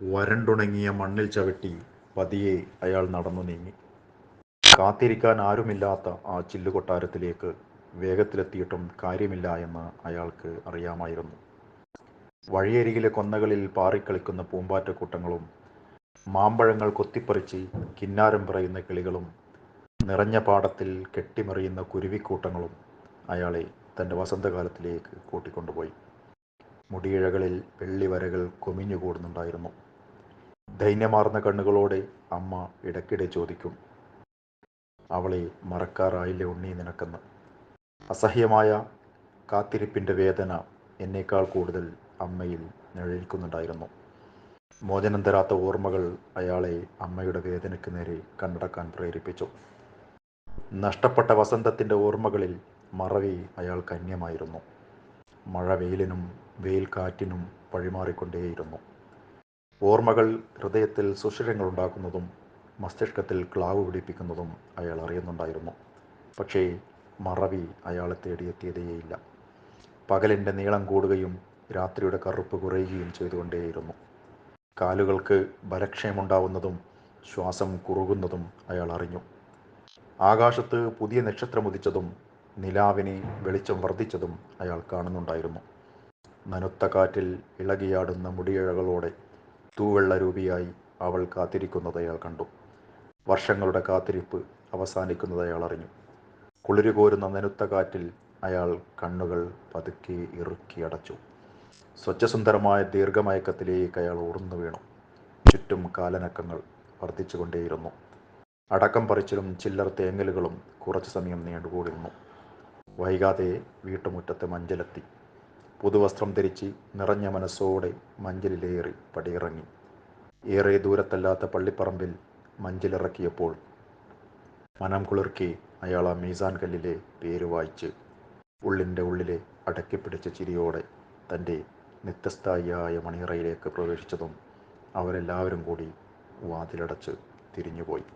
വരണ്ടുണങ്ങിയ മണ്ണിൽ ചവിട്ടി പതിയെ അയാൾ നടന്നു നീങ്ങി. കാത്തിരിക്കാൻ ആരുമില്ലാത്ത ആ ചില്ലുകൊട്ടാരത്തിലേക്ക് വേഗത്തിലെത്തിയിട്ടും കാര്യമില്ല എന്ന് അയാൾക്ക് അറിയാമായിരുന്നു. വഴിയരികിലെ കൊന്നകളിൽ പാറിക്കളിക്കുന്ന പൂമ്പാറ്റക്കൂട്ടങ്ങളും മാമ്പഴങ്ങൾ കൊത്തിപ്പറിച്ച് കിന്നാരം പറയുന്ന കിളികളും നിറഞ്ഞ പാടത്തിൽ കെട്ടിമറിയുന്ന കുരുവിക്കൂട്ടങ്ങളും അയാളെ തന്റെ വസന്തകാലത്തിലേക്ക് കൂട്ടിക്കൊണ്ടുപോയി. മുടിയിഴകളിൽ വെള്ളിവരകൾ കുമിഞ്ഞുകൂടുന്നുണ്ടായിരുന്നു. ദൈന്യമാർന്ന കണ്ണുകളോടെ അമ്മ ഇടയ്ക്കിടെ ചോദിക്കും അവളെ മറക്കാറായില്ലേ ഉണ്ണി നിനക്കെന്ന്? അസഹ്യമായ കാത്തിരിപ്പിന്റെ വേദന എന്നേക്കാൾ കൂടുതൽ അമ്മയിൽ നിഴലിക്കുന്നുണ്ടായിരുന്നു മോചനം തരാത്ത ഓർമ്മകൾ അയാളെ അമ്മയുടെ വേദനയ്ക്ക് നേരെ കണ്ണടക്കാൻ പ്രേരിപ്പിച്ചു. നഷ്ടപ്പെട്ട വസന്തത്തിന്റെ ഓർമ്മകളിൽ മറവി അയാൾ കന്യമായിരുന്നു. മഴ വെയിലിനും വെയിൽ കാറ്റിനും വഴിമാറിക്കൊണ്ടേയിരുന്നു. ഓർമ്മകൾ ഹൃദയത്തിൽ സുഷിരങ്ങൾ ഉണ്ടാക്കുന്നതും മസ്തിഷ്കത്തിൽ ക്ലാവ് പിടിപ്പിക്കുന്നതും അയാൾ അറിയുന്നുണ്ടായിരുന്നു. പക്ഷേ മറവി അയാളെ തേടിയെത്തിയതേയില്ല. പകലിന്റെ നീളം കൂടുകയും രാത്രിയുടെ കറുപ്പ് കുറയുകയും ചെയ്തുകൊണ്ടേയിരുന്നു. കാലുകൾക്ക് ബലക്ഷയമുണ്ടാവുന്നതും ശ്വാസം കുറുകുന്നതും അയാൾ അറിഞ്ഞു. ആകാശത്ത് പുതിയ നക്ഷത്രം ഉദിച്ചതും നിലാവിന് വെളിച്ചം വർദ്ധിച്ചതും അയാൾ കാണുന്നുണ്ടായിരുന്നു. നനുത്ത കാറ്റിൽ ഇളകിയാടുന്ന മുടിയിഴകളോടെ തൂവെള്ള രൂപിയായി അവൾ കാത്തിരിക്കുന്നത് അയാൾ കണ്ടു. വർഷങ്ങളുടെ കാത്തിരിപ്പ് അവസാനിക്കുന്നത് അയാൾ അറിഞ്ഞു കുളിരുകോരുന്ന നനുത്ത കാറ്റിൽ അയാൾ കണ്ണുകൾ പതുക്കെ ഇറുക്കി അടച്ചു. സ്വച്ഛസുന്ദരമായ ദീർഘമയക്കത്തിലേക്ക് അയാൾ ഊർന്നു വീണു. ചുറ്റും കാലനക്കങ്ങൾ വർദ്ധിച്ചുകൊണ്ടേയിരുന്നു. അടക്കം പറിച്ചിലും ചില്ലർ തേങ്ങലുകളും കുറച്ചു സമയം നീണ്ടുകൂടിരുന്നു. വൈകാതെ വീട്ടുമുറ്റത്ത് മഞ്ചലെത്തി. പുതുവസ്ത്രം ധരിച്ച് നിറഞ്ഞ മനസ്സോടെ മഞ്ചലിലേറി പടിയിറങ്ങി. ഏറെ ദൂരത്തല്ലാത്ത പള്ളിപ്പറമ്പിൽ മഞ്ചലിറക്കിയപ്പോൾ മനം കുളിർക്കി അയാൾ ആ മീസാൻ കല്ലിലെ പേര് വായിച്ച് ഉള്ളിന്റെ ഉള്ളിലെ അടക്കിപ്പിടിച്ച ചിരിയോടെ തന്റെ നിത്യസ്ഥായിയായ മണിയറയിലേക്ക് പ്രവേശിച്ചതും അവരെല്ലാവരും കൂടി വാതിലടച്ച് തിരിഞ്ഞുപോയി.